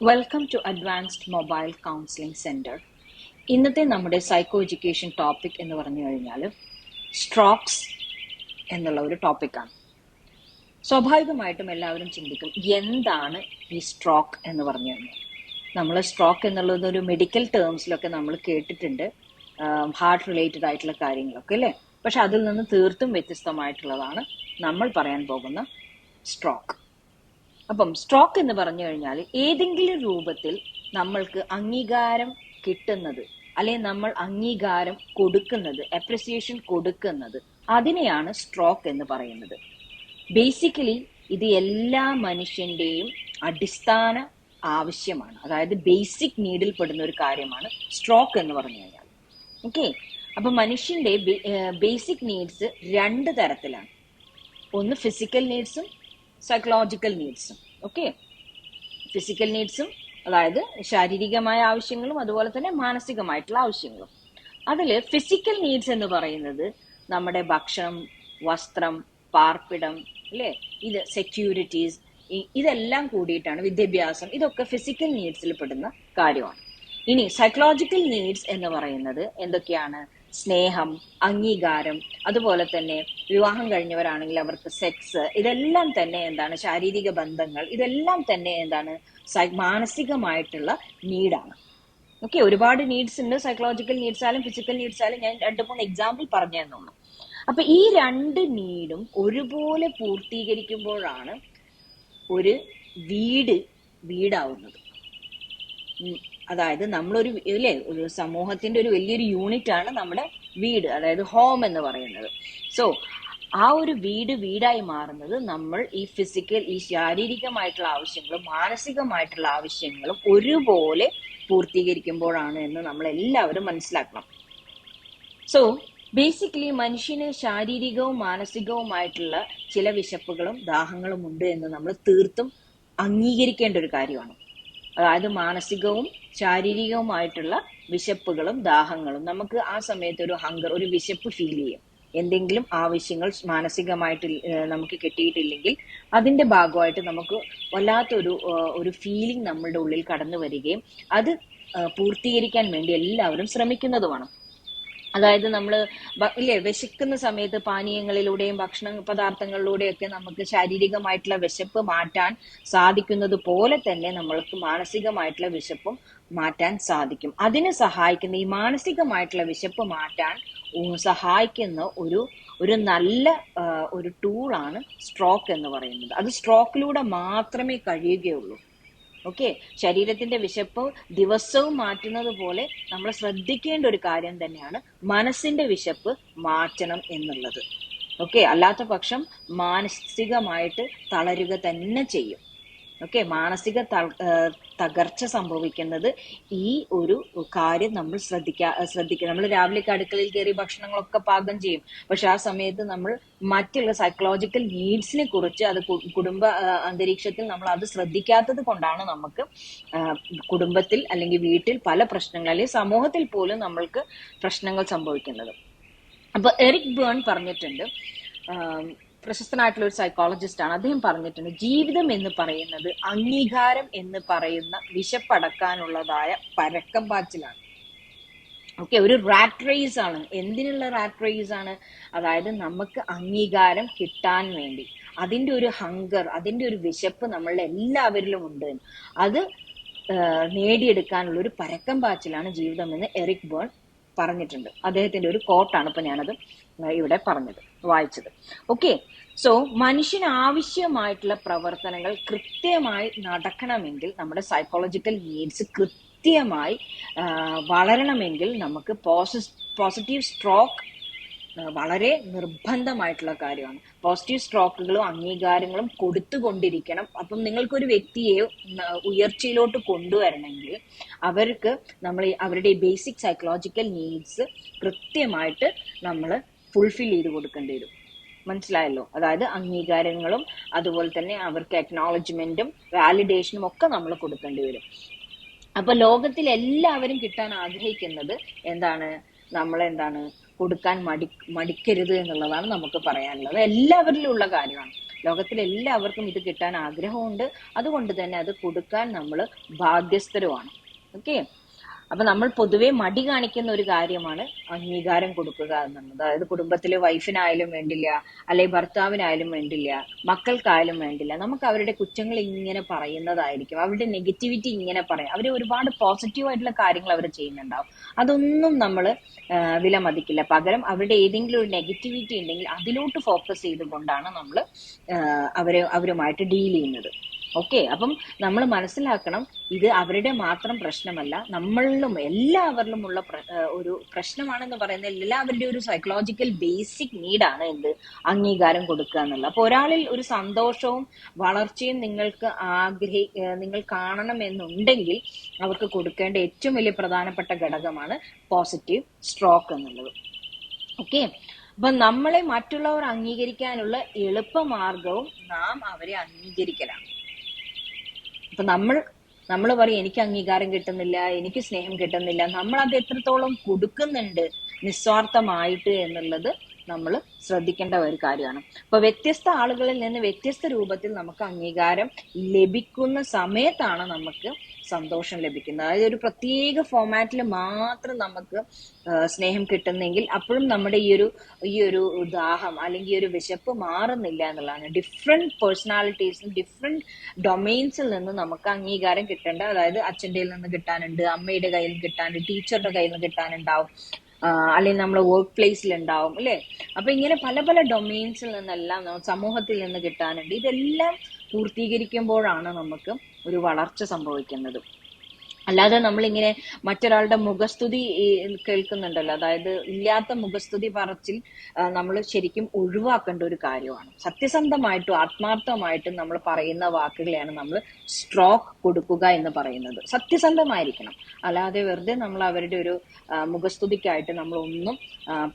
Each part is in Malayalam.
Welcome to advanced mobile counselling centre ഇന്നത്തെ നമ്മുടെ സൈക്കോ എഡ്യൂക്കേഷൻ ടോപ്പിക് എന്ന് പറഞ്ഞു കഴിഞ്ഞാൽ സ്ട്രോക്സ് എന്നുള്ള ഒരു ടോപ്പിക്കാണ് സ്വാഭാവികമായിട്ടും എല്ലാവരും ചിന്തിക്കും എന്താണ് ഈ സ്ട്രോക്ക് എന്ന് പറഞ്ഞു കഴിഞ്ഞാൽ. നമ്മൾ സ്ട്രോക്ക് എന്നുള്ളത് ഒരു മെഡിക്കൽ ടേംസിലൊക്കെ നമ്മൾ കേട്ടിട്ടുണ്ട്. ഹാർട്ട് റിലേറ്റഡ് ആയിട്ടുള്ള കാര്യങ്ങളൊക്കെ അല്ലേ? പക്ഷെ അതിൽ നിന്ന് തീർത്തും വ്യത്യസ്തമായിട്ടുള്ളതാണ് നമ്മൾ പറയാൻ പോകുന്ന സ്ട്രോക്ക് അപ്പം സ്ട്രോക്ക് എന്ന് പറഞ്ഞു കഴിഞ്ഞാൽ ഏതെങ്കിലും രൂപത്തിൽ നമ്മൾക്ക് അംഗീകാരം കിട്ടുന്നത് അല്ലെങ്കിൽ നമ്മൾ അംഗീകാരം കൊടുക്കുന്നത് അപ്രിസിയേഷൻ കൊടുക്കുന്നത് അതിനെയാണ് സ്ട്രോക്ക് എന്ന് പറയുന്നത്. ബേസിക്കലി ഇത് എല്ലാ മനുഷ്യന്റെയും അടിസ്ഥാന ആവശ്യമാണ്. അതായത് ബേസിക് നീഡിൽ പെടുന്ന ഒരു കാര്യമാണ് സ്ട്രോക്ക് എന്ന് പറഞ്ഞു കഴിഞ്ഞാൽ. ഓക്കെ അപ്പൊ മനുഷ്യന്റെ ബേസിക് നീഡ്സ് രണ്ട് തരത്തിലാണ്. ഒന്ന് ഫിസിക്കൽ നീഡ്സും സൈക്കോളജിക്കൽ നീഡ്സും ഓക്കെ ഫിസിക്കൽ നീഡ്സും അതായത് ശാരീരികമായ ആവശ്യങ്ങളും അതുപോലെ തന്നെ മാനസികമായിട്ടുള്ള ആവശ്യങ്ങളും. അതിൽ ഫിസിക്കൽ നീഡ്സ് എന്ന് പറയുന്നത് നമ്മുടെ ഭക്ഷണം വസ്ത്രം പാർപ്പിടം അല്ലേ? ഇത് സെക്യൂരിറ്റീസ് ഇതെല്ലാം കൂടിയിട്ടാണ് വിദ്യാഭ്യാസം. ഇതൊക്കെ ഫിസിക്കൽ നീഡ്സിൽ പെടുന്ന കാര്യമാണ്. ഇനി സൈക്കോളജിക്കൽ നീഡ്സ് എന്ന് പറയുന്നത് എന്തൊക്കെയാണ്? സ്നേഹം അംഗീകാരം അതുപോലെ തന്നെ വിവാഹം കഴിഞ്ഞവരാണെങ്കിൽ അവർക്ക് സെക്സ് ഇതെല്ലാം തന്നെ എന്താണ് ശാരീരിക ബന്ധങ്ങൾ ഇതെല്ലാം തന്നെ എന്താണ് മാനസികമായിട്ടുള്ള നീഡാണ്. ഓക്കെ ഒരുപാട് നീഡ്സ് ഉണ്ട്. സൈക്കോളജിക്കൽ നീഡ്സ് ആയാലും ഫിസിക്കൽ നീഡ്സ് ആയാലും ഞാൻ രണ്ട് മൂന്ന് എക്സാമ്പിൾ പറഞ്ഞു തന്നുള്ളൂ അപ്പൊ ഈ രണ്ട് നീഡും ഒരുപോലെ പൂർത്തീകരിക്കുമ്പോഴാണ് ഒരു വീട് വീടാവുന്നത്. അതായത് നമ്മളൊരു അല്ലേ ഒരു സമൂഹത്തിന്റെ ഒരു വലിയൊരു യൂണിറ്റ് ആണ് നമ്മുടെ വീട് അതായത് ഹോം എന്ന് പറയുന്നത്. സോ ആ ഒരു വീട് വീടായി മാറുന്നത് നമ്മൾ ഈ ഫിസിക്കൽ ഈ ശാരീരികമായിട്ടുള്ള ആവശ്യങ്ങളും മാനസികമായിട്ടുള്ള ആവശ്യങ്ങളും ഒരുപോലെ പൂർത്തീകരിക്കുമ്പോഴാണ് എന്ന് നമ്മൾ എല്ലാവരും മനസ്സിലാക്കണം. സോ ബേസിക്കലി മനുഷ്യന് ശാരീരികവും മാനസികവുമായിട്ടുള്ള ചില വിശപ്പുകളും ദാഹങ്ങളും ഉണ്ട് എന്ന് നമ്മൾ തീർത്തും അംഗീകരിക്കേണ്ട ഒരു കാര്യമാണ്. അതായത് മാനസികവും ശാരീരികവുമായിട്ടുള്ള വിശപ്പുകളും ദാഹങ്ങളും. നമുക്ക് ആ സമയത്ത് ഒരു ഹങ്കർ ഒരു വിശപ്പ് ഫീൽ ചെയ്യും. എന്തെങ്കിലും ആവശ്യങ്ങൾ മാനസികമായിട്ട് നമുക്ക് കിട്ടിയിട്ടില്ലെങ്കിൽ അതിന്റെ ഭാഗമായിട്ട് നമുക്ക് വല്ലാത്തൊരു ഒരു ഫീലിംഗ് നമ്മളുടെ ഉള്ളിൽ കടന്നു വരികയും അത് പൂർത്തീകരിക്കാൻ വേണ്ടി എല്ലാവരും ശ്രമിക്കുന്നതുമാണ്. അതായത് നമ്മൾ ഇല്ലേ വിശക്കുന്ന സമയത്ത് പാനീയങ്ങളിലൂടെയും ഭക്ഷണ പദാർത്ഥങ്ങളിലൂടെയൊക്കെ നമുക്ക് ശാരീരികമായിട്ടുള്ള വിശപ്പ് മാറ്റാൻ സാധിക്കുന്നത് പോലെ തന്നെ നമ്മൾക്ക് മാനസികമായിട്ടുള്ള വിശപ്പും മാറ്റാൻ സാധിക്കും. അതിന് സഹായിക്കുന്ന ഈ മാനസികമായിട്ടുള്ള വിശപ്പ് മാറ്റാൻ സഹായിക്കുന്ന ഒരു ഒരു നല്ല ഒരു ടൂളാണ് സ്ട്രോക്ക് എന്ന് പറയുന്നത്. അത് സ്ട്രോക്കിലൂടെ മാത്രമേ കഴിയുകയുള്ളൂ. ഓക്കെ? ശരീരത്തിന്റെ വിശപ്പ് ദിവസവും മാറ്റുന്നത് പോലെ നമ്മൾ ശ്രദ്ധിക്കേണ്ട ഒരു കാര്യം തന്നെയാണ് മനസ്സിന്റെ വിശപ്പ് മാറ്റണം എന്നുള്ളത്. ഓക്കെ? അല്ലാത്ത പക്ഷം മാനസികമായിട്ട് തളരുക തന്നെ ചെയ്യും. ഓക്കെ മാനസിക തകർച്ച സംഭവിക്കുന്നത് ഈ ഒരു കാര്യം നമ്മൾ ശ്രദ്ധിക്കാ ശ്രദ്ധിക്കുക നമ്മൾ രാവിലെ അടുക്കളയിൽ കയറി ഭക്ഷണങ്ങളൊക്കെ പാകം ചെയ്യും. പക്ഷെ ആ സമയത്ത് നമ്മൾ മറ്റുള്ള സൈക്കോളജിക്കൽ നീഡ്സിനെ കുറിച്ച് അത് കുടുംബ അന്തരീക്ഷത്തിൽ നമ്മൾ അത് ശ്രദ്ധിക്കാത്തത് കൊണ്ടാണ് നമുക്ക് കുടുംബത്തിൽ അല്ലെങ്കിൽ വീട്ടിൽ പല പ്രശ്നങ്ങൾ അല്ലെങ്കിൽ സമൂഹത്തിൽ പോലും നമ്മൾക്ക് പ്രശ്നങ്ങൾ സംഭവിക്കുന്നത്. അപ്പൊ എറിക് ബേൺ പറഞ്ഞിട്ടുണ്ട് പ്രശസ്തനായിട്ടുള്ള ഒരു സൈക്കോളജിസ്റ്റ് ആണ്. അദ്ദേഹം പറഞ്ഞിട്ടുണ്ട് ജീവിതം എന്ന് പറയുന്നത് അംഗീകാരം എന്ന് പറയുന്ന വിശപ്പടക്കാനുള്ളതായ പരക്കം പാച്ചിലാണ്. ഓക്കെ ഒരു റാറ്റ് റേസ് ആണ്. എന്തിനുള്ള റാറ്റ് റേസ് ആണ്? അതായത് നമുക്ക് അംഗീകാരം കിട്ടാൻ വേണ്ടി. അതിന്റെ ഒരു ഹങ്കർ അതിന്റെ ഒരു വിശപ്പ് നമ്മളുടെ എല്ലാവരിലും ഉണ്ട്. അത് നേടിയെടുക്കാനുള്ള ഒരു പരക്കം പാച്ചിലാണ് ജീവിതം എന്ന് എറിക് ബേൺ പറഞ്ഞിട്ടുണ്ട്. അദ്ദേഹത്തിന്റെ ഒരു കോട്ടാണ് ഇപ്പൊ ഞാനത് ഇവിടെ പറഞ്ഞത്. വായിച്ചത്. ഓക്കെ സോ മനുഷ്യന് ആവശ്യമായിട്ടുള്ള പ്രവർത്തനങ്ങൾ കൃത്യമായി നടക്കണമെങ്കിൽ നമ്മുടെ സൈക്കോളജിക്കൽ നീഡ്സ് കൃത്യമായി വളരണമെങ്കിൽ നമുക്ക് പോസിറ്റീവ് സ്ട്രോക്ക് വളരെ നിർബന്ധമായിട്ടുള്ള കാര്യമാണ്. പോസിറ്റീവ് സ്ട്രോക്കുകളും അംഗീകാരങ്ങളും കൊടുത്തുകൊണ്ടിരിക്കണം. അപ്പം നിങ്ങൾക്കൊരു വ്യക്തിയെ ഉയർച്ചയിലോട്ട് കൊണ്ടുവരണമെങ്കിൽ അവർക്ക് നമ്മൾ അവരുടെ ബേസിക് സൈക്കോളജിക്കൽ നീഡ്സ് കൃത്യമായിട്ട് നമ്മൾ ഫുൾഫിൽ ചെയ്ത് കൊടുക്കേണ്ടി വരും. മനസ്സിലായല്ലോ? അതായത് അംഗീകാരങ്ങളും അതുപോലെ തന്നെ അവർക്ക് അക്നോളജ്മെന്റും വാലിഡേഷനും ഒക്കെ നമ്മൾ കൊടുക്കേണ്ടി വരും. അപ്പൊ ലോകത്തിൽ എല്ലാവരും കിട്ടാൻ ആഗ്രഹിക്കുന്നത് എന്താണ്? നമ്മളെന്താണ് കൊടുക്കാൻ മടി മടിക്കരുത് എന്നുള്ളതാണ് നമുക്ക് പറയാനുള്ളത്. എല്ലാവരിലും ഉള്ള കാര്യമാണ്. ലോകത്തിൽ എല്ലാവർക്കും ഇത് കിട്ടാൻ ആഗ്രഹമുണ്ട്. അതുകൊണ്ട് തന്നെ അത് കൊടുക്കാൻ നമ്മൾ ബാധ്യസ്ഥരുമാണ് ഓക്കെ അപ്പൊ നമ്മൾ പൊതുവെ മടി കാണിക്കുന്ന ഒരു കാര്യമാണ് അംഗീകാരം കൊടുക്കുക എന്നുള്ളത്. അതായത് കുടുംബത്തിലെ വൈഫിനായാലും വേണ്ടില്ല അല്ലെങ്കിൽ ഭർത്താവിനായാലും വേണ്ടില്ല മക്കൾക്കായാലും വേണ്ടില്ല. നമുക്ക് അവരുടെ കുറ്റങ്ങൾ ഇങ്ങനെ പറയുന്നതായിരിക്കും. അവരുടെ നെഗറ്റിവിറ്റി ഇങ്ങനെ പറയും. അവർ ഒരുപാട് പോസിറ്റീവ് ആയിട്ടുള്ള കാര്യങ്ങൾ അവർ ചെയ്യുന്നുണ്ടാവും. അതൊന്നും നമ്മൾ വിലമതിക്കില്ല. പകരം അവരുടെ ഏതെങ്കിലും ഒരു നെഗറ്റിവിറ്റി ഉണ്ടെങ്കിൽ അതിലോട്ട് ഫോക്കസ് ചെയ്തുകൊണ്ടാണ് നമ്മൾ അവരെ അവരുമായിട്ട് ഡീൽ ചെയ്യുന്നത്. ഓക്കെ അപ്പം നമ്മൾ മനസ്സിലാക്കണം ഇത് അവരുടെ മാത്രം പ്രശ്നമല്ല നമ്മളിലും എല്ലാവരിലും ഉള്ള ഒരു പ്രശ്നമാണെന്ന് പറയുന്നത് എല്ലാവരുടെയും ഒരു സൈക്കോളജിക്കൽ ബേസിക് നീഡാണ് എന്ത്? അംഗീകാരം കൊടുക്കുക എന്നുള്ളത്. അപ്പൊ ഒരാളിൽ ഒരു സന്തോഷവും വളർച്ചയും നിങ്ങൾക്ക് ആഗ്രഹി നിങ്ങൾ കാണണം എന്നുണ്ടെങ്കിൽ അവർക്ക് കൊടുക്കേണ്ട ഏറ്റവും വലിയ പ്രധാനപ്പെട്ട ഘടകമാണ് പോസിറ്റീവ് സ്ട്രോക്ക് എന്നുള്ളത്. ഓക്കെ അപ്പൊ നമ്മളെ മറ്റുള്ളവർ അംഗീകരിക്കാനുള്ള എളുപ്പമാർഗവും നാം അവരെ അംഗീകരിക്കലാണ്. അപ്പൊ നമ്മൾ നമ്മൾ പറയും എനിക്ക് അംഗീകാരം കിട്ടുന്നില്ല എനിക്ക് സ്നേഹം കിട്ടുന്നില്ല. നമ്മൾ അത് എത്രത്തോളം കൊടുക്കുന്നുണ്ട് നിസ്വാർത്ഥമായിട്ട് എന്നുള്ളത് നമ്മൾ ശ്രദ്ധിക്കേണ്ട ഒരു കാര്യമാണ്. അപ്പൊ വ്യത്യസ്ത ആളുകളിൽ നിന്ന് വ്യത്യസ്ത രൂപത്തിൽ നമുക്ക് അംഗീകാരം ലഭിക്കുന്ന സമയത്താണ് നമുക്ക് സന്തോഷം ലഭിക്കുന്നത്. അതായത് ഒരു പ്രത്യേക ഫോമാറ്റിൽ മാത്രം നമുക്ക് സ്നേഹം കിട്ടുന്നെങ്കിൽ അപ്പോഴും നമ്മുടെ ഈ ഒരു ഈ ഒരു ദാഹം അല്ലെങ്കിൽ ഈ ഒരു വിശപ്പ് മാറുന്നില്ല എന്നുള്ളതാണ്. ഡിഫറെന്റ് പേഴ്സണാലിറ്റീസും ഡിഫറെന്റ് ഡൊമൈൻസിൽ നിന്ന് നമുക്ക് അംഗീകാരം കിട്ടേണ്ട അതായത് അച്ഛന്റെ നിന്ന് കിട്ടാനുണ്ട് അമ്മയുടെ കയ്യിൽ കിട്ടാനുണ്ട് ടീച്ചറുടെ കയ്യിൽ നിന്ന് കിട്ടാനുണ്ടാവും. അല്ലെങ്കിൽ നമ്മൾ വർക്ക് പ്ലേസിൽ ഉണ്ടാവും അല്ലെ? അപ്പൊ ഇങ്ങനെ പല പല ഡൊമൈൻസിൽ നിന്നെല്ലാം സമൂഹത്തിൽ നിന്ന് കിട്ടാനുണ്ട്. ഇതെല്ലാം പൂർത്തീകരിക്കുമ്പോഴാണ് നമുക്ക് ഒരു വളർച്ച സംഭവിക്കുന്നത്. അല്ലാതെ നമ്മളിങ്ങനെ മറ്റൊരാളുടെ മുഖസ്തുതി കേൾക്കുന്നുണ്ടല്ലോ. അതായത് ഇല്ലാത്ത മുഖസ്തുതി പറച്ചിൽ നമ്മൾ ശരിക്കും ഒഴിവാക്കേണ്ട ഒരു കാര്യമാണ്. സത്യസന്ധമായിട്ടും ആത്മാർത്ഥമായിട്ടും നമ്മൾ പറയുന്ന വാക്കുകളെയാണ് നമ്മൾ സ്ട്രോക്ക് കൊടുക്കുക എന്ന് പറയുന്നത്. സത്യസന്ധമായിരിക്കണം. അല്ലാതെ വെറുതെ നമ്മൾ അവരുടെ ഒരു മുഖസ്തുതിക്കായിട്ട് നമ്മൾ ഒന്നും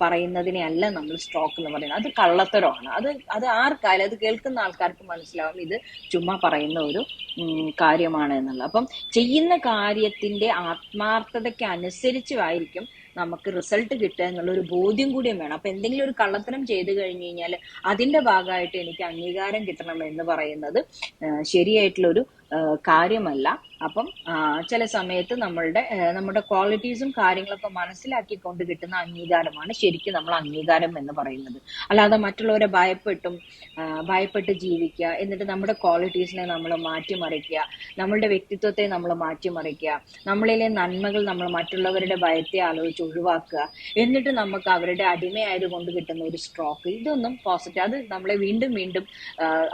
പറയുന്നതിനെ അല്ല നമ്മൾ സ്ട്രോക്ക് എന്ന് പറയുന്നത്. അത് കള്ളത്തരമാണ്. അത് അത് ആർക്കായാലും അത് കേൾക്കുന്ന ആൾക്കാർക്ക് മനസ്സിലാവും ഇത് ചുമ്മാ പറയുന്ന ഒരു കാര്യമാണ് എന്നുള്ളത്. അപ്പം ചെയ്യുന്ന കാര്യത്തിന്റെ ആത്മാർത്ഥതയ്ക്ക് അനുസരിച്ചുമായിരിക്കും നമുക്ക് റിസൾട്ട് കിട്ടുക എന്നുള്ള ഒരു ബോധ്യം കൂടിയും വേണം. അപ്പൊ എന്തെങ്കിലും ഒരു കള്ളത്തരം ചെയ്തു കഴിഞ്ഞു കഴിഞ്ഞാൽ അതിന്റെ ഭാഗമായിട്ട് എനിക്ക് അംഗീകാരം കിട്ടണം എന്ന് പറയുന്നത് ശരിയായിട്ടുള്ള ഒരു കാര്യമല്ല. അപ്പം ചില സമയത്ത് നമ്മളുടെ നമ്മുടെ ക്വാളിറ്റീസും കാര്യങ്ങളൊക്കെ മനസ്സിലാക്കിക്കൊണ്ട് കിട്ടുന്ന അംഗീകാരമാണ് ശരിക്കും നമ്മൾ അംഗീകാരം എന്ന് പറയുന്നത്. അല്ലാതെ മറ്റുള്ളവരെ ഭയപ്പെട്ടും ഭയപ്പെട്ട് ജീവിക്കുക എന്നിട്ട് നമ്മുടെ ക്വാളിറ്റീസിനെ നമ്മൾ മാറ്റിമറിക്കുക നമ്മളുടെ വ്യക്തിത്വത്തെ നമ്മൾ മാറ്റിമറിക്കുക നമ്മളിലെ നന്മകൾ നമ്മൾ മറ്റുള്ളവരുടെ ഭയത്തെ ആലോചിച്ച് ഒഴിവാക്കുക എന്നിട്ട് നമുക്ക് അവരുടെ അടിമയായത് കൊണ്ട് കിട്ടുന്ന ഒരു സ്ട്രോക്ക് ഇതൊന്നും പോസിറ്റീവ് അത് നമ്മളെ വീണ്ടും വീണ്ടും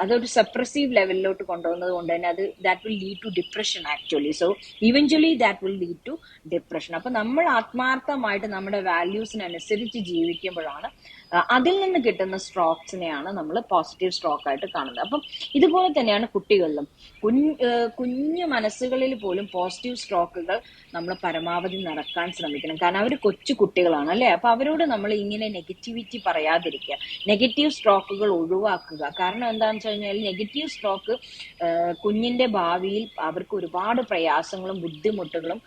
അതൊരു സപ്രസീവ് ലെവലിലോട്ട് കൊണ്ടുപോകുന്നത് കൊണ്ട് തന്നെ അത് that will lead to depression actually so eventually that will lead to depression അപ്പൊ നമ്മൾ ആത്മാർത്ഥമായിട്ട് നമ്മുടെ വാല്യൂസിനനുസരിച്ച് ജീവിക്കുമ്പോഴാണ് അതിൽ നിന്ന് കിട്ടുന്ന സ്ട്രോക്സിനെയാണ് നമ്മൾ പോസിറ്റീവ് സ്ട്രോക്ക് ആയിട്ട് കാണുന്നത്. അപ്പം ഇതുപോലെ തന്നെയാണ് കുട്ടികളിലും. കുഞ്ഞ് കുഞ്ഞു മനസ്സുകളിൽ പോലും പോസിറ്റീവ് സ്ട്രോക്കുകൾ നമ്മൾ പരമാവധി നടക്കാൻ ശ്രമിക്കണം. കാരണം അവർ കൊച്ചു കുട്ടികളാണ് അല്ലേ? അപ്പൊ അവരോട് നമ്മൾ ഇങ്ങനെ നെഗറ്റിവിറ്റി പറയാതിരിക്കുക. നെഗറ്റീവ് സ്ട്രോക്കുകൾ ഒഴിവാക്കുക. കാരണം എന്താണെന്ന് വെച്ച് കഴിഞ്ഞാൽ നെഗറ്റീവ് സ്ട്രോക്ക് കുഞ്ഞിന്റെ ഭാവിയിൽ അവർക്ക് ഒരുപാട് പ്രയാസങ്ങളും ബുദ്ധിമുട്ടുകളും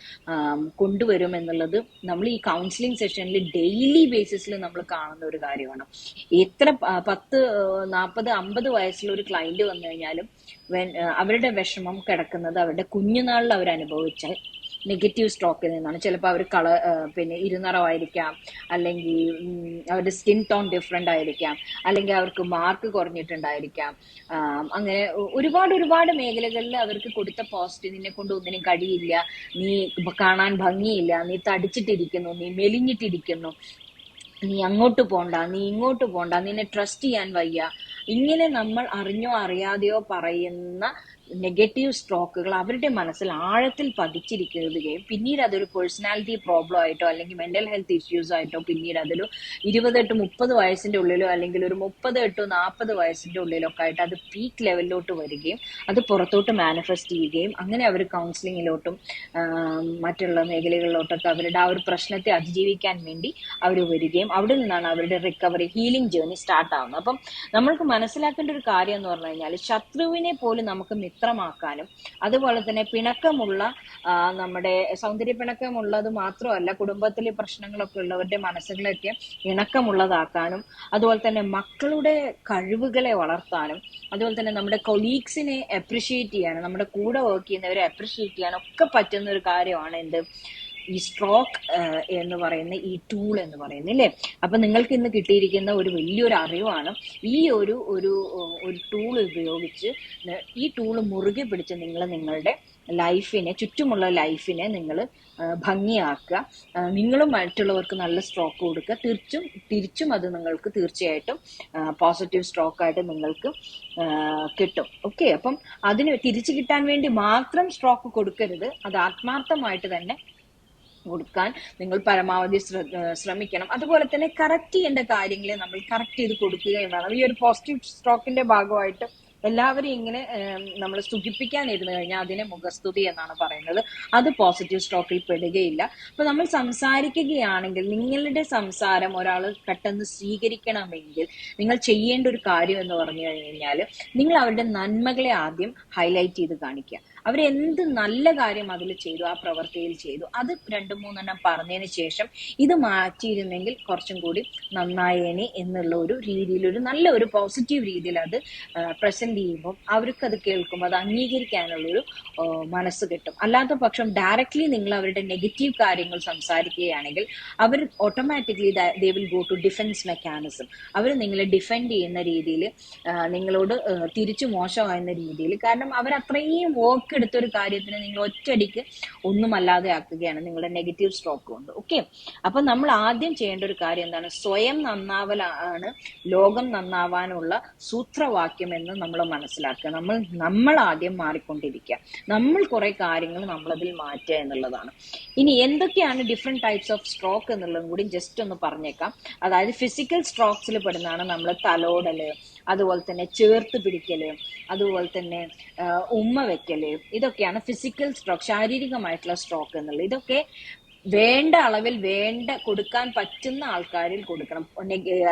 കൊണ്ടുവരും എന്നുള്ളത് നമ്മൾ ഈ കൗൺസിലിംഗ് സെഷനിൽ ഡെയിലി ബേസിസിൽ നമ്മൾ കാണുന്ന ഒരു കാര്യമാണ്. എത്ര പത്ത് നാൽപ്പത് അമ്പത് വയസ്സുള്ള ഒരു ക്ലയന്റ് വന്നു കഴിഞ്ഞാലും അവരുടെ വിഷമം കിടക്കുന്നത് അവരുടെ കുഞ്ഞുനാളിൽ അവർ അനുഭവിച്ച നെഗറ്റീവ് സ്ട്രോക്കിൽ നിന്നാണ്. ചിലപ്പോൾ അവർ കള പിന്നെ ഇരുനിറമായിരിക്കാം. അല്ലെങ്കിൽ അവരുടെ സ്കിൻ ടോൺ ഡിഫറെന്റ് ആയിരിക്കാം. അല്ലെങ്കിൽ അവർക്ക് മാർക്ക് കുറഞ്ഞിട്ടുണ്ടായിരിക്കാം. അങ്ങനെ ഒരുപാട് ഒരുപാട് മേഖലകളിൽ അവർക്ക് കൊടുത്ത പോസ്റ്റ് നിന്നെ കൊണ്ട് ഒന്നിനും കഴിയില്ല. നീ കാണാൻ ഭംഗിയില്ല. നീ തടിച്ചിട്ടിരിക്കുന്നു. നീ മെലിഞ്ഞിട്ടിരിക്കുന്നു. നീ അങ്ങോട്ട് പോണ്ട നീ ഇങ്ങോട്ട് പോണ്ട നിന്നെ ട്രസ്റ്റ് ചെയ്യാൻ വയ്യ. ഇങ്ങനെ നമ്മൾ അറിഞ്ഞോ അറിയാതെയോ പറയുന്ന നെഗറ്റീവ് സ്ട്രോക്കുകൾ അവരുടെ മനസ്സിൽ ആഴത്തിൽ പതിച്ചിരിക്കുകയും പിന്നീട് അതൊരു പേഴ്സണാലിറ്റി പ്രോബ്ലം ആയിട്ടോ അല്ലെങ്കിൽ മെന്റൽ ഹെൽത്ത് ഇഷ്യൂസ് ആയിട്ടോ പിന്നീട് അതൊരു ഇരുപത് എട്ട് മുപ്പത് വയസ്സിന്റെ ഉള്ളിലോ അല്ലെങ്കിൽ ഒരു മുപ്പത് എട്ട് നാൽപ്പത് വയസ്സിന്റെ ഉള്ളിലൊക്കെ ആയിട്ട് അത് പീക്ക് ലെവലിലോട്ട് വരികയും അത് പുറത്തോട്ട് മാനിഫെസ്റ്റ് ചെയ്യുകയും അങ്ങനെ അവർ കൗൺസിലിങ്ങിലോട്ടും മറ്റുള്ള മേഖലകളിലോട്ടൊക്കെ അവരുടെ ആ ഒരു പ്രശ്നത്തെ അതിജീവിക്കാൻ വേണ്ടി അവർ വരികയും അവിടെ നിന്നാണ് അവരുടെ റിക്കവറി ഹീലിംഗ് ജേർണി സ്റ്റാർട്ട് ആവുന്നത്. അപ്പം നമ്മൾക്ക് മനസ്സിലാക്കേണ്ട ഒരു കാര്യം എന്ന് പറഞ്ഞു കഴിഞ്ഞാൽ ശത്രുവിനെ പോലും നമുക്ക് ചിത്രമാക്കാനും. അതുപോലെ തന്നെ പിണക്കമുള്ള നമ്മുടെ സൗന്ദര്യ പിണക്കമുള്ളത് മാത്രമല്ല കുടുംബത്തിലെ പ്രശ്നങ്ങളൊക്കെ ഉള്ളവരുടെ മനസ്സുകളൊക്കെ ഇണക്കമുള്ളതാക്കാനും അതുപോലെ തന്നെ മക്കളുടെ കഴിവുകളെ വളർത്താനും അതുപോലെ തന്നെ നമ്മുടെ കൊളീഗ്സിനെ അപ്രിഷിയേറ്റ് ചെയ്യാനും നമ്മുടെ കൂടെ വർക്ക് ചെയ്യുന്നവരെ അപ്രിഷിയേറ്റ് ചെയ്യാനും ഒക്കെ പറ്റുന്ന ഒരു കാര്യമാണ് എന്ത്? ഈ സ്ട്രോക്ക് എന്ന് പറയുന്ന ഈ ടൂൾ എന്ന് പറയുന്നത് അല്ലേ അപ്പൊ നിങ്ങൾക്ക് ഇന്ന് കിട്ടിയിരിക്കുന്ന ഒരു വലിയൊരു അറിവാണ് ഈ ഒരു ഒരു ഒരു ടൂൾ ഉപയോഗിച്ച് ഈ ടൂൾ മുറുകെ പിടിച്ച് നിങ്ങൾ നിങ്ങളുടെ ലൈഫിനെ ചുറ്റുമുള്ള ലൈഫിനെ നിങ്ങൾ ഭംഗിയാക്കുക. നിങ്ങളും മറ്റുള്ളവർക്ക് നല്ല സ്ട്രോക്ക് കൊടുക്കുക. തിരിച്ചും തിരിച്ചും അത് നിങ്ങൾക്ക് തീർച്ചയായിട്ടും പോസിറ്റീവ് സ്ട്രോക്ക് ആയിട്ട് നിങ്ങൾക്ക് കിട്ടും. ഓക്കെ അപ്പം അതിന് തിരിച്ചു കിട്ടാൻ വേണ്ടി മാത്രം സ്ട്രോക്ക് കൊടുക്കരുത്. അത് ആത്മാർത്ഥമായിട്ട് തന്നെ കൊടുക്കാൻ നിങ്ങൾ പരമാവധി ശ്രമിക്കണം. അതുപോലെ തന്നെ കറക്റ്റ് ചെയ്യേണ്ട കാര്യങ്ങളെ നമ്മൾ കറക്റ്റ് ചെയ്ത് കൊടുക്കുകയും വേണം ഈ ഒരു പോസിറ്റീവ് സ്ട്രോക്കിന്റെ ഭാഗമായിട്ട് എല്ലാവരും ഇങ്ങനെ നമ്മൾ സുഖിപ്പിക്കാൻ ഇരുന്നു കഴിഞ്ഞാൽ അതിനെ മുഖസ്തുതി എന്നാണ് പറയുന്നത്. അത് പോസിറ്റീവ് സ്ട്രോക്കിൽ പെടുകയില്ല. അപ്പൊ നമ്മൾ സംസാരിക്കുകയാണെങ്കിൽ നിങ്ങളുടെ സംസാരം ഒരാൾ പെട്ടെന്ന് സ്വീകരിക്കണമെങ്കിൽ നിങ്ങൾ ചെയ്യേണ്ട ഒരു കാര്യം എന്ന് പറഞ്ഞു കഴിഞ്ഞാൽ നിങ്ങൾ അവരുടെ നന്മകളെ ആദ്യം ഹൈലൈറ്റ് ചെയ്ത് കാണിക്കുക. അവർ എന്ത് നല്ല കാര്യം അതിൽ ചെയ്തു ആ പ്രവൃത്തിയിൽ ചെയ്തു. അത് രണ്ടു മൂന്നെണ്ണം പറഞ്ഞതിന് ശേഷം ഇത് മാറ്റിയിരുന്നെങ്കിൽ കുറച്ചും കൂടി നന്നായേനെ എന്നുള്ള ഒരു രീതിയിൽ ഒരു നല്ല ഒരു പോസിറ്റീവ് രീതിയിൽ അത് പ്രസന്റ് ചെയ്യുമ്പോൾ അവർക്ക് അത് കേൾക്കുമ്പോൾ അത് അംഗീകരിക്കാനുള്ളൊരു മനസ്സ് കിട്ടും. അല്ലാത്ത പക്ഷം ഡയറക്ട്ലി നിങ്ങൾ അവരുടെ നെഗറ്റീവ് കാര്യങ്ങൾ സംസാരിക്കുകയാണെങ്കിൽ അവർ automatically they will go to defence mechanism അവർ നിങ്ങളെ ഡിഫെൻഡ് ചെയ്യുന്ന രീതിയിൽ നിങ്ങളോട് തിരിച്ചു മോശമാകുന്ന രീതിയിൽ. കാരണം അവർ അത്രയും വർക്ക് എടുത്തൊരു കാര്യത്തിന് നിങ്ങൾ ഒറ്റയടിക്ക് ഒന്നുമല്ലാതെ ആക്കുകയാണ് നിങ്ങളുടെ നെഗറ്റീവ് സ്ട്രോക്ക് കൊണ്ട്. ഓക്കെ അപ്പൊ നമ്മൾ ആദ്യം ചെയ്യേണ്ട ഒരു കാര്യം എന്താണ്? സ്വയം നന്നാവലാണ് ലോകം നന്നാവാനുള്ള സൂത്രവാക്യം എന്ന് നമ്മൾ മനസ്സിലാക്കുക. നമ്മൾ നമ്മൾ ആദ്യം മാറിക്കൊണ്ടിരിക്കുക. നമ്മൾ കുറെ കാര്യങ്ങൾ നമ്മളതിൽ മാറ്റുക എന്നുള്ളതാണ്. ഇനി എന്തൊക്കെയാണ് ഡിഫറെന്റ് ടൈപ്സ് ഓഫ് സ്ട്രോക്ക് എന്നുള്ളതും കൂടി ജസ്റ്റ് ഒന്ന് പറഞ്ഞേക്കാം. അതായത് ഫിസിക്കൽ സ്ട്രോക്സിൽ പെടുന്നതാണ് നമ്മൾ തലോടൽ അതുപോലെ തന്നെ ചേർത്ത് പിടിക്കൽ അതുപോലെ തന്നെ ഉമ്മ വെക്കൽ ഇതൊക്കെയാണ് ഫിസിക്കൽ സ്ട്രോക്ക് ശാരീരികമായിട്ടുള്ള സ്ട്രോക്ക് എന്നുള്ളത്. ഇതൊക്കെ വേണ്ട അളവിൽ വേണ്ട കൊടുക്കാൻ പറ്റുന്ന ആൾക്കാരിൽ കൊടുക്കണം.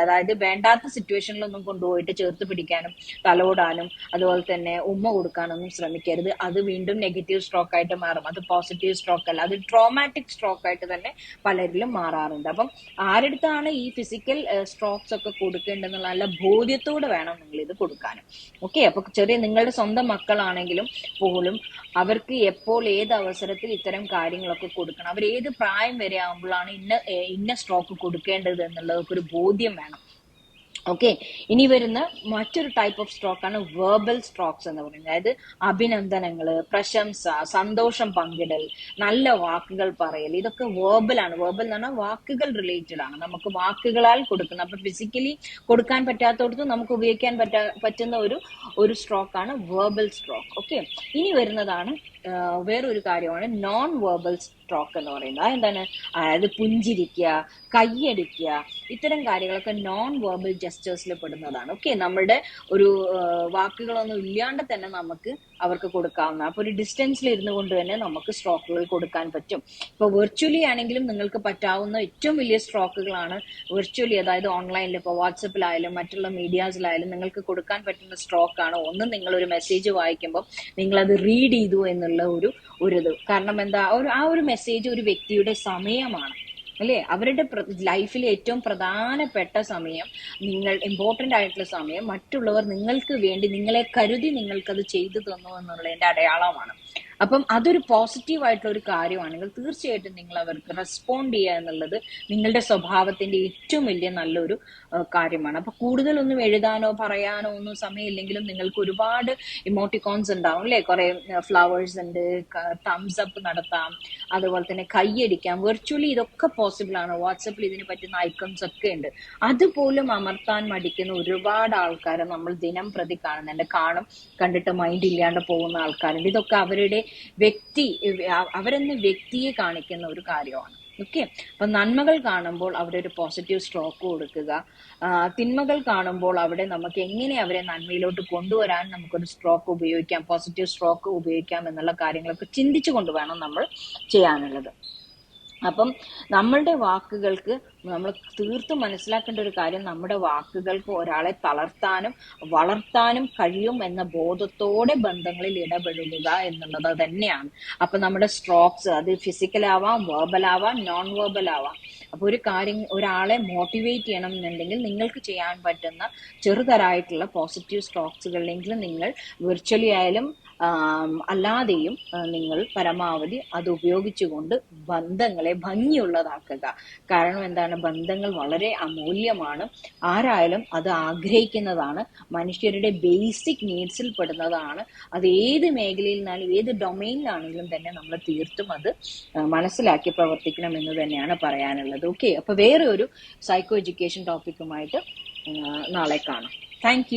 അതായത് വേണ്ടാത്ത സിറ്റുവേഷനിലൊന്നും കൊണ്ടുപോയിട്ട് ചേർത്ത് പിടിക്കാനും തലോടാനും അതുപോലെ തന്നെ ഉമ്മ കൊടുക്കാനൊന്നും ശ്രമിക്കരുത്. അത് വീണ്ടും നെഗറ്റീവ് സ്ട്രോക്ക് ആയിട്ട് മാറും. അത് പോസിറ്റീവ് സ്ട്രോക്ക് അല്ല അത് ട്രോമാറ്റിക് സ്ട്രോക്ക് ആയിട്ട് തന്നെ പലരിലും മാറാറുണ്ട്. അപ്പം ആരെടുത്താണ് ഈ ഫിസിക്കൽ സ്ട്രോക്സ് ഒക്കെ കൊടുക്കേണ്ടതെന്നുള്ള നല്ല ബോധ്യത്തോടെ വേണം നിങ്ങൾ ഇത് കൊടുക്കാനും. ഓക്കെ അപ്പൊ ചെറിയ നിങ്ങളുടെ സ്വന്തം മക്കളാണെങ്കിലും പോലും അവർക്ക് എപ്പോൾ ഏത് അവസരത്തിൽ ഇത്തരം കാര്യങ്ങളൊക്കെ കൊടുക്കണം അവർ ഏത് പ്രായം വരെ ആകുമ്പോഴാണ് ഇന്ന ഇന്ന സ്ട്രോക്ക് കൊടുക്കേണ്ടത് എന്നുള്ളതൊക്കെ ഒരു ബോധ്യം വേണം. ഓക്കെ ഇനി വരുന്ന മറ്റൊരു ടൈപ്പ് ഓഫ് സ്ട്രോക്ക് ആണ് വേർബൽ സ്ട്രോക്സ് എന്ന് പറയുന്നത്. അതായത് അഭിനന്ദനങ്ങൾ പ്രശംസ സന്തോഷം പങ്കിടൽ നല്ല വാക്കുകൾ പറയൽ. ഇതൊക്കെ വേർബൽ ആണ്. വേർബൽ എന്ന് പറഞ്ഞാൽ വാക്കുകൾ റിലേറ്റഡ് ആണ്. നമുക്ക് വാക്കുകളാൽ കൊടുക്കുന്ന അപ്പൊ ഫിസിക്കലി കൊടുക്കാൻ പറ്റാത്തടത്ത് നമുക്ക് ഉപയോഗിക്കാൻ പറ്റാ പറ്റുന്ന ഒരു ഒരു സ്ട്രോക്ക് ആണ് വേർബൽ സ്ട്രോക്ക് ഓക്കെ ഇനി വരുന്നതാണ് വേറൊരു കാര്യമാണ് നോൺ വേർബൽ സ്ട്രോക്ക് എന്ന് പറയുന്നത്. അതെന്താണ്? അതായത് പുഞ്ചിരിക്കുക കൈയടിക്കുക ഇത്തരം കാര്യങ്ങളൊക്കെ നോൺ വേർബൽ ജസ്റ്റേഴ്സിൽ പെടുന്നതാണ്. ഓക്കെ നമ്മളുടെ ഒരു വാക്കുകളൊന്നും ഇല്ലാണ്ട് തന്നെ നമുക്ക് അവർക്ക് കൊടുക്കാവുന്ന. അപ്പൊ ഒരു ഡിസ്റ്റൻസിൽ ഇരുന്നു കൊണ്ട് തന്നെ നമുക്ക് സ്ട്രോക്കുകൾ കൊടുക്കാൻ പറ്റും. ഇപ്പൊ വെർച്വലി ആണെങ്കിലും നിങ്ങൾക്ക് പറ്റാവുന്ന ഏറ്റവും വലിയ സ്ട്രോക്കുകളാണ് വെർച്വലി അതായത് ഓൺലൈനിൽ ഇപ്പോൾ വാട്സപ്പിലായാലും മറ്റുള്ള മീഡിയാസിലായാലും നിങ്ങൾക്ക് കൊടുക്കാൻ പറ്റുന്ന സ്ട്രോക്ക് ആണ് ഒന്ന് നിങ്ങൾ ഒരു മെസ്സേജ് വായിക്കുമ്പോൾ നിങ്ങൾ അത് റീഡ് ചെയ്തു എന്നുള്ള ഒരു ഒരു കാരണം എന്താ? ഒരു ആ ഒരു മെസ്സേജ് ഒരു വ്യക്തിയുടെ സമയമാണ്. അല്ലേ? അവരുടെ ലൈഫിലെ ഏറ്റവും പ്രധാനപ്പെട്ട സമയം നിങ്ങൾ ഇമ്പോർട്ടന്റ് ആയിട്ടുള്ള സമയം മറ്റുള്ളവർ നിങ്ങൾക്ക് വേണ്ടി നിങ്ങളെ കരുതി നിങ്ങൾക്കത് ചെയ്തു തന്നു എന്നുള്ളതിന്റെ അടയാളമാണ്. അപ്പം അതൊരു പോസിറ്റീവ് ആയിട്ടുള്ള ഒരു കാര്യമാണെങ്കിൽ തീർച്ചയായിട്ടും നിങ്ങൾ അവർക്ക് റെസ്പോണ്ട് ചെയ്യുക എന്നുള്ളത് നിങ്ങളുടെ സ്വഭാവത്തിന്റെ ഏറ്റവും വലിയ നല്ലൊരു കാര്യമാണ്. അപ്പൊ കൂടുതലൊന്നും എഴുതാനോ പറയാനോ ഒന്നും സമയമില്ലെങ്കിലും നിങ്ങൾക്ക് ഒരുപാട് ഇമോട്ടിക്കോൺസ് ഉണ്ടാവും അല്ലെ? കുറെ ഫ്ലവേഴ്സ് ഉണ്ട് തംസ് അപ്പ് നടത്താം അതുപോലെ തന്നെ കൈയടിക്കാം വെർച്വലി ഇതൊക്കെ പോസിബിൾ ആണ്. വാട്സപ്പിൽ ഇതിന് പറ്റുന്ന ഐക്കൺസ് ഒക്കെ ഉണ്ട്. അതുപോലും അമർത്താൻ മടിക്കുന്ന ഒരുപാട് ആൾക്കാരെ നമ്മൾ ദിനം പ്രതി കാണുന്നുണ്ട്. കാണും കണ്ടിട്ട് മൈൻഡ് ഇല്ലാണ്ട് പോകുന്ന ആൾക്കാരുണ്ട്. ഇതൊക്കെ അവരുടെ വ്യക്തി അവരെന്ന വ്യക്തിയെ കാണിക്കുന്ന ഒരു കാര്യമാണ്. ഓക്കെ. അപ്പൊ നന്മകൾ കാണുമ്പോൾ അവിടെ ഒരു പോസിറ്റീവ് സ്ട്രോക്ക് കൊടുക്കുക. തിന്മകൾ കാണുമ്പോൾ അവിടെ നമുക്ക് എങ്ങനെ അവരെ നന്മയിലോട്ട് കൊണ്ടുവരാൻ നമുക്കൊരു സ്ട്രോക്ക് ഉപയോഗിക്കാം പോസിറ്റീവ് സ്ട്രോക്ക് ഉപയോഗിക്കാം എന്നുള്ള കാര്യങ്ങളൊക്കെ ചിന്തിച്ചു കൊണ്ട് വേണം നമ്മൾ ചെയ്യാനുള്ളത്. അപ്പം നമ്മളുടെ വാക്കുകൾക്ക് നമ്മൾ തീർത്തും മനസ്സിലാക്കേണ്ട ഒരു കാര്യം നമ്മുടെ വാക്കുകൾക്ക് ഒരാളെ തളർത്താനും വളർത്താനും കഴിയും എന്ന ബോധത്തോടെ ബന്ധങ്ങളിൽ ഇടപെടുക എന്നുള്ളത് തന്നെയാണ്. അപ്പൊ നമ്മുടെ സ്ട്രോക്സ് അത് ഫിസിക്കൽ ആവാം വേർബൽ ആവാം നോൺ വേർബൽ ആവാം. അപ്പൊ ഒരു കാര്യം ഒരാളെ മോട്ടിവേറ്റ് ചെയ്യണം എന്നുണ്ടെങ്കിൽ നിങ്ങൾക്ക് ചെയ്യാൻ പറ്റുന്ന ചെറുതരായിട്ടുള്ള പോസിറ്റീവ് സ്ട്രോക്സുകളിലെങ്കിലും നിങ്ങൾ വിർച്വലി ആയാലും അല്ലാതെയും നിങ്ങൾ പരമാവധി അത് ഉപയോഗിച്ചുകൊണ്ട് ബന്ധങ്ങളെ ഭംഗിയുള്ളതാക്കുക. കാരണം എന്താണ്? ബന്ധങ്ങൾ വളരെ അമൂല്യമാണ്. ആരായാലും അത് ആഗ്രഹിക്കുന്നതാണ്. മനുഷ്യരുടെ ബേസിക് നീഡ്സിൽ പെടുന്നതാണ്. അത് ഏത് മേഖലയിലാണെങ്കിലും ഏത് ഡൊമൈനിലാണെങ്കിലും തന്നെ നമ്മൾ തീർത്തും അത് മനസ്സിലാക്കി പ്രവർത്തിക്കണം എന്ന് തന്നെയാണ് പറയാനുള്ളത്. ഓക്കെ അപ്പൊ വേറെ ഒരു സൈക്കോ എഡ്യൂക്കേഷൻ ടോപ്പിക്കുമായിട്ട് നാളെ കാണാം. താങ്ക്